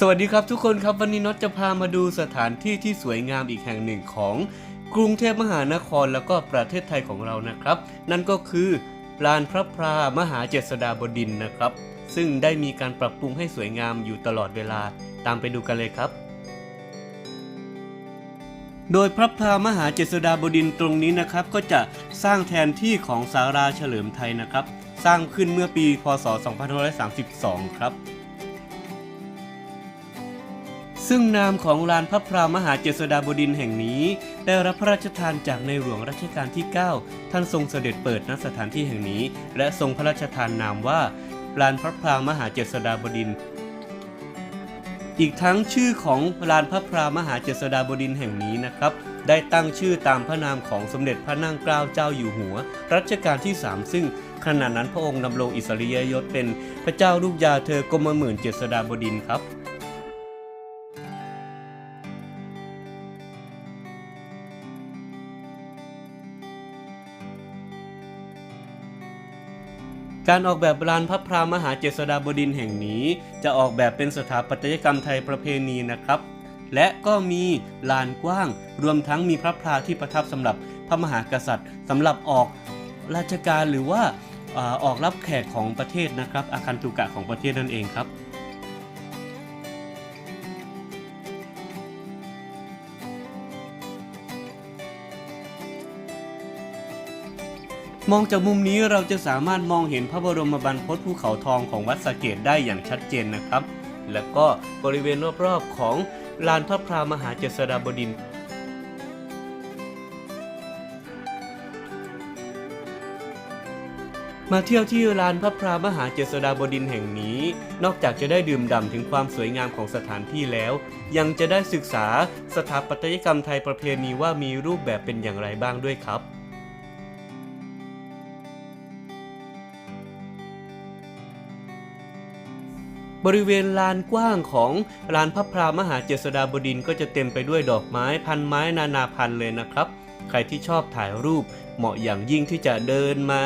สวัสดีครับทุกคนครับวันนี้น็อตจะพามาดูสถานที่ที่สวยงามอีกแห่งหนึ่งของกรุงเทพมหานครแล้วก็ประเทศไทยของเรานะครับ นั่นก็คือลานพระพรามหาเจษฎาบดินทร์นะครับ ซึ่งได้มีการปรับปรุงให้สวยงามอยู่ตลอดเวลาตามไปดูกันเลยครับ โดยพระพรามหาเจษฎาบดินทร์ตรงนี้นะครับ ก็จะสร้างแทนที่ของสาราเฉลิมไทยนะครับ สร้างขึ้นเมื่อปี พศ 2532 ครับ ซึ่งนามของลานพระพรามหาเจษฎาบดินแห่งนี้ ได้รับพระราชทานจากในหลวงรัชกาลที่ 9 ท่านทรงเสด็จเปิดณสถานที่แห่งนี้ และทรงพระราชทานนามว่าลานพระพรามหาเจษฎาบดิน อีกทั้งชื่อของลานพระพรามหาเจษฎาบดินแห่งนี้นะครับ ได้ตั้งชื่อตามพระนามของสมเด็จพระนั่งเกล้าเจ้าอยู่หัว รัชกาลที่ 3 ซึ่งขณะนั้นพระองค์ดำรงอิสริยยศเป็นพระเจ้าลูกยาเธอกรมหมื่นเจษฎาบดินครับ การออกแบบลานพระพรามหาเจษฎาบดินแห่งนี้ จะออกแบบเป็นสถาปัตยกรรมไทยประเพณีนะครับ และก็มีลานกว้าง รวมทั้งมีพระพราที่ประทับสำหรับพระมหากษัตริย์สำหรับออกราชการหรือว่าออกรับแขกของประเทศนะครับ อาคารตุกะของประเทศนั่นเองครับ มองจากมุมนี้เราจะสามารถมองเห็นพระบรมบรรพตภูเขาทองของวัดสะเกตได้อย่างชัดเจนนะครับ และก็บริเวณรอบๆของลานพระพรามหาเจษฎาบดินทร์มาเที่ยวที่ลานพระพรามหาเจษฎาบดินแห่งนี้ นอกจากจะได้ดื่มด่ำถึงความสวยงามของสถานที่แล้ว ยังจะได้ศึกษาสถาปัตยกรรมไทยประเพณีว่ามีรูปแบบเป็นอย่างไรบ้างด้วยครับ บริเวณลานกว้างของลานพระพรามหาเจษฎาบดินก็จะเต็มไปด้วยดอกไม้พันไม้นานาพันธุ์เลยนะครับ ใครที่ชอบถ่ายรูปเหมาะอย่างยิ่งที่จะเดินมา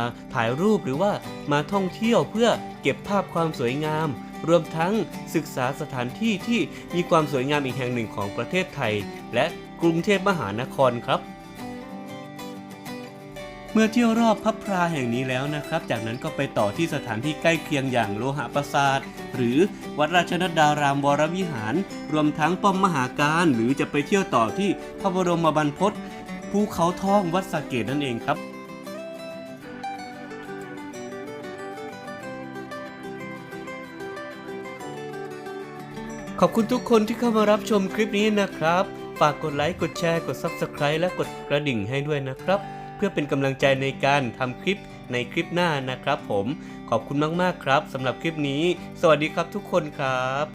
าถ่ายรูปหรือว่ามาท่องเที่ยวเพื่อเก็บภาพความสวยงาม รวมทั้งศึกษาสถานที่ที่มีความสวยงามอีกแห่งหนึ่งของประเทศไทย และกรุงเทพมหานครครับ เมื่อเที่ยวรอบพระพราแห่งนี้แล้วนะครับ จากนั้นก็ไปต่อที่สถานที่ใกล้เคียงอย่างโลหะปราสาทหรือวัดราชนัดดารามวรวิหาร รวมทั้งป้อมมหาการ หรือจะไปเที่ยวต่อที่พระบรมบรรพตภูเขาทองวัดสะเกดนั่นเองครับขอบคุณทุกคนที่เข้ามารับชมคลิปนี้นะครับ ฝากกดไลค์ กดแชร์ กด Subscribe และกดกระดิ่งให้ด้วยนะครับ พื่อเป็นกำลังใจในการทำคลิปในคลิปหน้านะครับผมขอบคุณมากๆครับสำหรับคลิปนี้ สวัสดีครับทุกคนครับ